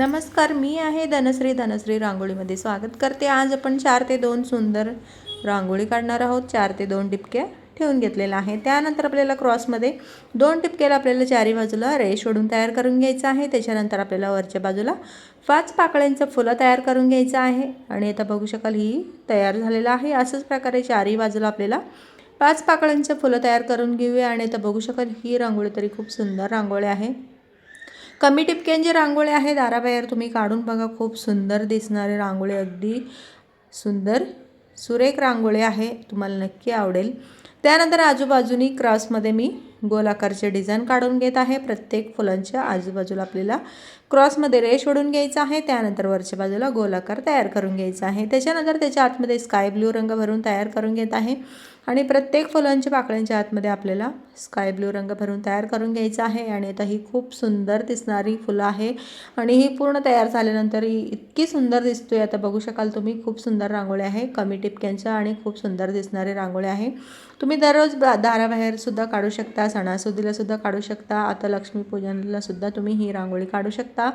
नमस्कार मी आहे धनश्री धनश्री रांगोळीमध्ये स्वागत करते. आज आपण चार ते दोन सुंदर रांगोळी काढणार आहोत. चार ते दोन टिपक्या ठेवून घेतलेल्या आहे त्यानंतर आपल्याला क्रॉसमध्ये दोन टिपक्याला आपल्याला चारी बाजूला रेश ओढून तयार करून घ्यायचं आहे. त्याच्यानंतर आपल्याला वरच्या बाजूला पाच पाकळ्यांचं फुलं तयार करून घ्यायचं आहे. आणि आता बघू शकाल ही तयार झालेलं आहे. असंच प्रकारे चारही बाजूला आपल्याला पाच पाकळ्यांचं फुलं तयार करून घेऊया. आणि आता बघू शकाल ही रांगोळी तरी खूप सुंदर रांगोळी आहे. कमी टिपक्यांची रांगोळी आहे दाराबाहेर तुम्ही काढून बघा. खूप सुंदर दिसणारी रांगोळी. अगदी सुंदर सुरेख रांगोळी आहे. तुम्हाला नक्की आवडेल. त्यानंतर आजूबाजूनी क्रॉसमध्ये मी गोलाकारचे डिझाईन काढून घेत आहे. प्रत्येक फुलांच्या आजूबाजूला आपल्याला क्रॉसमध्ये रेश ओढून घ्यायचा आहे. त्यानंतर वरच्या बाजूला गोलाकार तयार करून घ्यायचा आहे. त्याच्यानंतर त्याच्या आतमध्ये स्काय ब्ल्यू रंग भरून तयार करून घेत आहे. आणि प्रत्येक फुलांच्या पाकळ्यांच्या आतमध्ये आपल्याला स्काय ब्लू रंग भरून तयार करून घ्यायचा आहे. आणि आता ही खूप सुंदर दिसणारी फुलं आहे. आणि ही पूर्ण तयार झाल्यानंतर ही इतकी सुंदर दिसतोय. आता बघू शकाल तुम्ही खूप सुंदर रांगोळी आहे. कमी टिपक्यांच्या आणि खूप सुंदर दिसणारी रांगोळी आहे. तुम्ही दररोज दाराबाहेर दाराबाहेरसुद्धा काढू शकता सणासुदीलासुद्धा काढू शकता आता लक्ष्मीपूजनाला सुद्धा तुम्ही ही रांगोळी काढू शकता.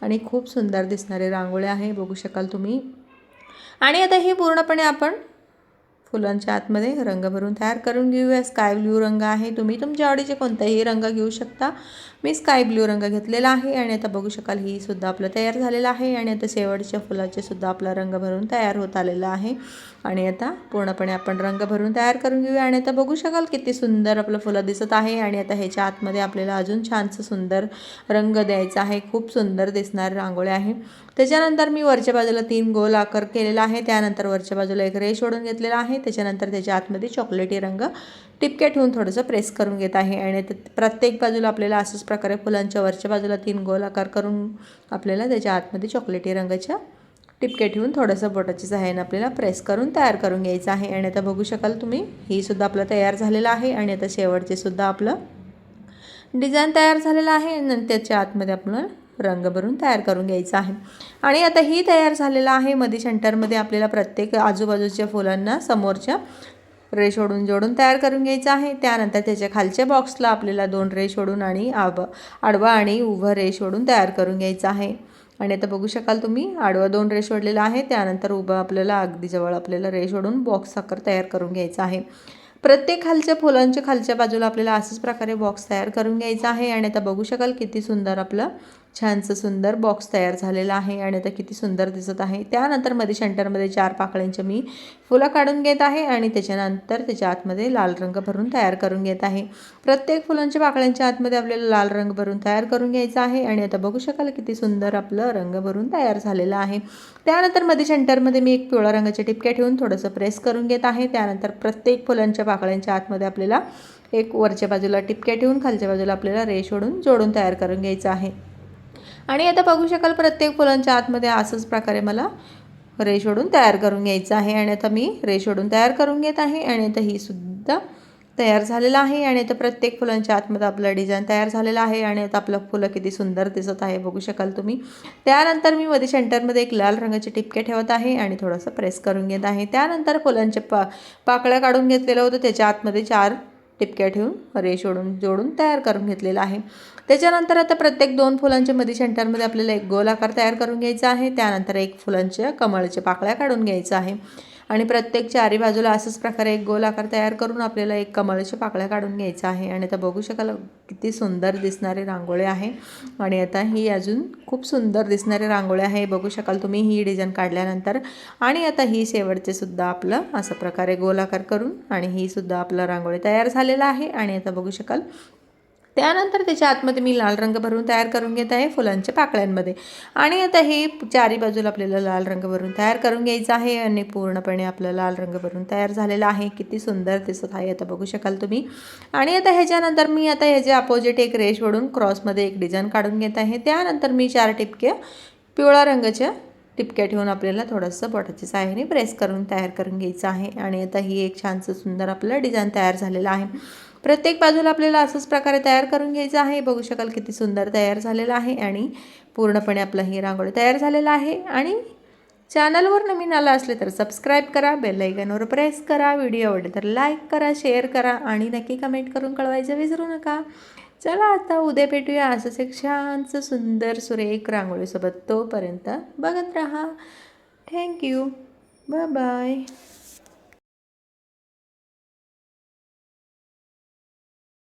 आणि खूप सुंदर दिसणारी रांगोळी आहे बघू शकाल तुम्ही. आणि आता ही पूर्णपणे आपण फुलांच्या आतमध्ये रंग भरून तयार करून घेऊया. स्काय ब्ल्यू रंग आहे. तुम्ही तुमच्या आवडीचे कोणताही रंग घेऊ शकता. मी स्काय ब्ल्यू रंग घेतलेला आहे आणि आता बघू शकाल ही सुद्धा आपलं तयार झालेलं आहे आणि आता शेवटच्या फुलाचे सुद्धा आपला रंग भरून तयार होत आलेला आहे. आणि आता पूर्णपणे आपण रंग भरून तयार करून घेऊया आणि आता बघू शकाल किती सुंदर आपलं फुलं दिसत आहे आणि आता ह्याच्या आतमध्ये आपल्याला अजून छानसं सुंदर रंग द्यायचा आहे. खूप सुंदर दिसणारे रांगोळी आहे. त्याच्यानंतर मी वरच्या बाजूला तीन गोल आकार केलेला आहे. त्यानंतर वरच्या बाजूला एक रेश ओढून घेतलेला आहे. त्याच्यानंतर त्याच्या आतमध्ये चॉकलेटी रंग टिपक्या ठेवून थोडंसं प्रेस करून घेत आहे. आणि प्रत्येक बाजूला आपल्याला असंच प्रकारे फुलांच्या वरच्या बाजूला तीन गोल आकार करून आपल्याला त्याच्या आतमध्ये चॉकलेटी रंगाच्या टिपके ठेवून थोडंसं बोटाची सहाय्याने आपल्याला प्रेस करून तयार करून घ्यायचं आहे. आणि आता बघू शकाल तुम्ही ही सुद्धा आपलं तयार झालेलं आहे. आणि आता शेवटचे सुद्धा आपलं डिझाईन तयार झालेलं आहे. आणि त्याच्या आतमध्ये आपलं रंग भरून तयार करून घ्यायचं आहे. आणि आता ही तयार झालेलं आहे. मधी सेंटरमध्ये आपल्याला प्रत्येक आजूबाजूच्या फुलांना समोरच्या रेश ओढून जोडून तयार करून घ्यायचं आहे. त्यानंतर त्याच्या खालच्या बॉक्सला आपल्याला दोन रेश ओढून आणि आब आडवा आणि उभं रेश ओढून तयार करून घ्यायचं आहे. आणि आता बघू शकाल तुम्ही आडवा दोन रेश ओढलेला आहे. त्यानंतर उभं आपल्याला अगदी जवळ आपल्याला रेश ओढून बॉक्स साखर तयार करून घ्यायचा आहे. प्रत्येक खालच्या फुलांच्या खालच्या बाजूला आपल्याला असंच प्रकारे बॉक्स तयार करून घ्यायचा आहे. आणि आता बघू शकाल किती सुंदर आपलं छानसं सुंदर बॉक्स तयार झालेला आहे आणि आता किती सुंदर दिसत आहे. त्यानंतरमध्ये सेंटरमध्ये चार पाकळ्यांचे मी फुलं काढून घेत आहे आणि त्याच्यानंतर त्याच्या आतमध्ये लाल रंग भरून तयार करून घेत आहे. प्रत्येक फुलांच्या पाकळ्यांच्या आतमध्ये आपल्याला लाल रंग भरून तयार करून घ्यायचा आहे आणि आता बघू शकाल किती सुंदर आपलं रंग भरून तयार झालेलं आहे. त्यानंतरमध्ये सेंटरमध्ये मी एक पिवळ्या रंगाच्या टिपक्या ठेवून थोडंसं प्रेस करून घेत आहे. त्यानंतर प्रत्येक फुलांच्या पाकळ्यांच्या आतमध्ये आपल्याला एक वरच्या बाजूला टिपक्या ठेवून खालच्या बाजूला आपल्याला रेश ओढून जोडून तयार करून घ्यायचं आहे. आणि आता बघू शकाल प्रत्येक फुलांच्या आतमध्ये असंच प्रकारे मला रेश ओढून तयार करून घ्यायचं आहे. आणि आता मी रेश ओढून तयार करून घेत आहे. आणि आता ही सुद्धा तयार झालेलं आहे. आणि आता प्रत्येक फुलांच्या आतमध्ये आपलं डिझाईन तयार झालेलं आहे. आणि आता आपलं फुलं किती सुंदर दिसत आहे. बघू शकाल तुम्ही. त्यानंतर मी मध्ये सेंटरमध्ये एक लाल रंगाचे टिपके ठेवत आहे. आणि थोडंसं प्रेस करून घेत आहे. त्यानंतर फुलांचे पा पाकळ्या काढून घेतलेलं होतं. त्याच्या आतमध्ये चार टिपक्या ठेवून रेश ओढून जोडून तयार करून घेतलेला आहे. त्याच्यानंतर आता प्रत्येक दोन फुलांच्या मध्ये सेंटरमध्ये आपल्याला एक गोल आकार तयार करून घ्यायचा आहे. त्यानंतर एक फुलांच्या कमळच्या पाकळ्या काढून घ्यायचं आहे. आणि प्रत्येक चारी बाजूला असंच प्रकारे एक गोल आकार तयार करून आपल्याला एक कमळच्या पाकळ्या काढून घ्यायचा आहे. आणि आता बघू शकाल किती सुंदर दिसणारी रांगोळी आहे. आणि आता ही अजून खूप सुंदर दिसणारी रांगोळी आहे. बघू शकाल तुम्ही ही डिझाईन काढल्यानंतर. आणि आता ही शेवटचे सुद्धा आपलं असं प्रकारे गोल आकार करून आणि ही सुद्धा आपलं रांगोळी तयार झालेलं आहे. आणि आता बघू शकाल त्यानंतर त्याच्या आतमध्ये मी लाल रंग भरून तयार करून घेत आहे फुलांच्या पाकळ्यांमध्ये. आणि आता हे चारी बाजूला आपल्याला लाल रंग भरून तयार करून घ्यायचं आहे आणि पूर्णपणे आपलं लाल रंग भरून तयार झालेला आहे. किती सुंदर दिसत आहे आता बघू शकाल तुम्ही. आणि आता ह्याच्यानंतर मी आता ह्याचे अपोजिट एक रेश वडून क्रॉसमध्ये एक डिझाईन काढून घेत आहे. त्यानंतर मी चार टिपक्या पिवळ्या रंगाच्या टिपक्या ठेवून आपल्याला थोडंसं बॉटलच्या सहाय्याने प्रेस करून तयार करून घ्यायचं आहे. आणि आता ही एक छानसं सुंदर आपलं डिझाईन तयार झालेलं आहे. प्रत्येक बाजूला आपल्याला असंच प्रकारे तयार करून घ्यायचं आहे. बघू शकाल किती सुंदर तयार झालेलं आहे आणि पूर्णपणे आपलं ही रांगोळी तयार झालेला आहे. आणि चॅनलवर नवीन आला असले तर सबस्क्राईब करा बेल प्रेस करा व्हिडिओ आवडले तर लाईक करा शेअर करा आणि नक्की कमेंट करून कळवायचं विसरू नका. चला आता उद्या भेटूया असंच एक छानसं सुंदर सुरेख रांगोळीसोबत तोपर्यंत बघत राहा. Thank you bye